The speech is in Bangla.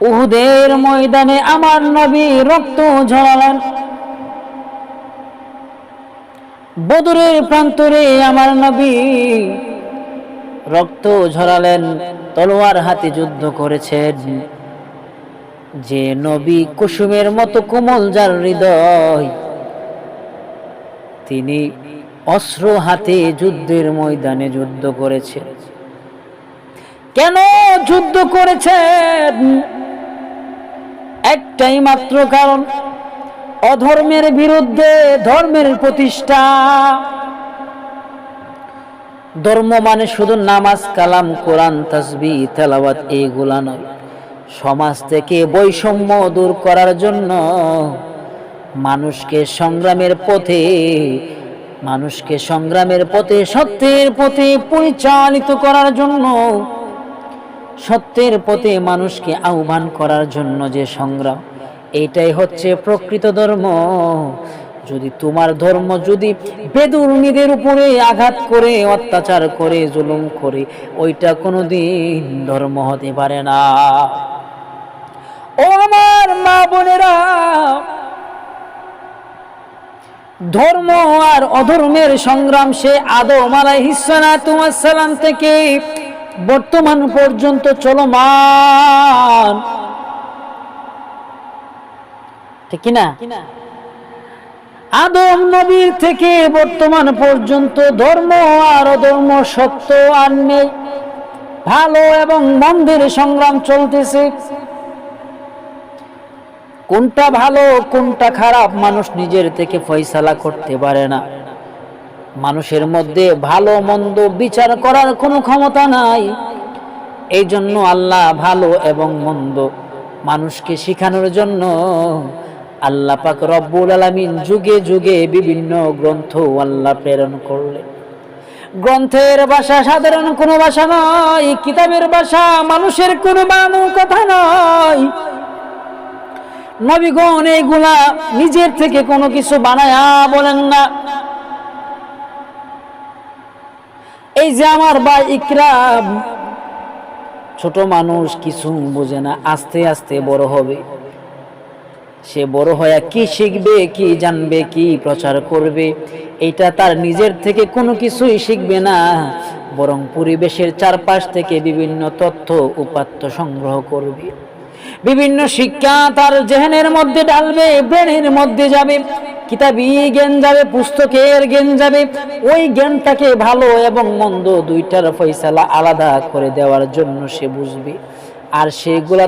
উহুদের ময়দানে আমার নবী রক্ত ঝরালেন। বদরের প্রান্তরে আমার নবী রক্ত ঝরালেন, তলোয়ার হাতে যুদ্ধ করেছেন। যে নবী কুসুমের মতো কোমল যার হৃদয়, তিনি অস্ত্র হাতে যুদ্ধের ময়দানে যুদ্ধ করেছেন। কেন যুদ্ধ করেছেন? একটাই মাত্র কারণ, অধর্মের বিরুদ্ধে ধর্মের প্রতিষ্ঠা। ধর্ম মানে শুধু নামাজ, কালাম, কোরআন, তাসবি, তেলাওয়াত এইগুলা নয়। সমাজ থেকে বৈষম্য দূর করার জন্য মানুষকে সংগ্রামের পথে, মানুষকে সংগ্রামের পথে, সত্যের পথে পরিচালিত করার জন্য সত্যের পথে মানুষকে আহ্বান করার জন্য যে সংগ্রাম, এটাই হচ্ছে প্রকৃত ধর্ম। যদি তোমার ধর্ম যদি বেদুর্মীদের উপরে আঘাত করে, অত্যাচার করে, জুলুম করে, ওইটা কোনোদিন ধর্ম হতে পারে না। ও আমার মা বোনেরা, ধর্ম আর অধর্মের সংগ্রাম সে আদম আলাইহিসসালাম থেকে বর্তমান পর্যন্ত চলমান। ঠিক কিনা? আদম নবীর থেকে বর্তমান পর্যন্ত ধর্ম আর অধর্ম সত্য আর নেই। ভালো এবং মন্দের সংগ্রাম চলতেছে। কোনটা ভালো, কোনটা খারাপ, মানুষ নিজের থেকে ফয়সালা করতে পারে না। মানুষের মধ্যে ভালো মন্দ বিচার করার কোনো ক্ষমতা নাই। এই জন্য আল্লাহ ভালো এবং মন্দ মানুষকে শেখানোর জন্য আল্লাহ পাক রব্বুল আলামিন যুগে যুগে বিভিন্ন গ্রন্থ আল্লাহ প্রেরণ করলেন। গ্রন্থের ভাষা সাধারণ কোনো ভাষা নয়, কিতাবের ভাষা মানুষের কোনো বানু কথা নয়। নবীগণ এইগুলা নিজের থেকে কোনো কিছু বানায়া বলেন না। এই যে আমার ভাই ইকরাম, ছোট মানুষ কিছু বোঝে না, আস্তে আস্তে বড় হবে। সে বড় হয়ে কি শিখবে, কি জানবে, কি প্রচার করবে, এটা তার নিজের থেকে কোনো কিছুই শিখবে না। বরং পরিবেশের চারপাশ থেকে বিভিন্ন তথ্য, উপাত্ত সংগ্রহ করবে। বিভিন্ন শিক্ষা তার জেহেনের মধ্যে ডালবে ব্রেনের মধ্যে যাবে, কিতাবি জ্ঞান যাবে, পুস্তকের জ্ঞান যাবে। ওই জ্ঞানটাকে ভালো এবং মন্দ দুইটার ফয়সালা আলাদা করে দেওয়ার জন্য সে বুঝবে। আর সেগুলা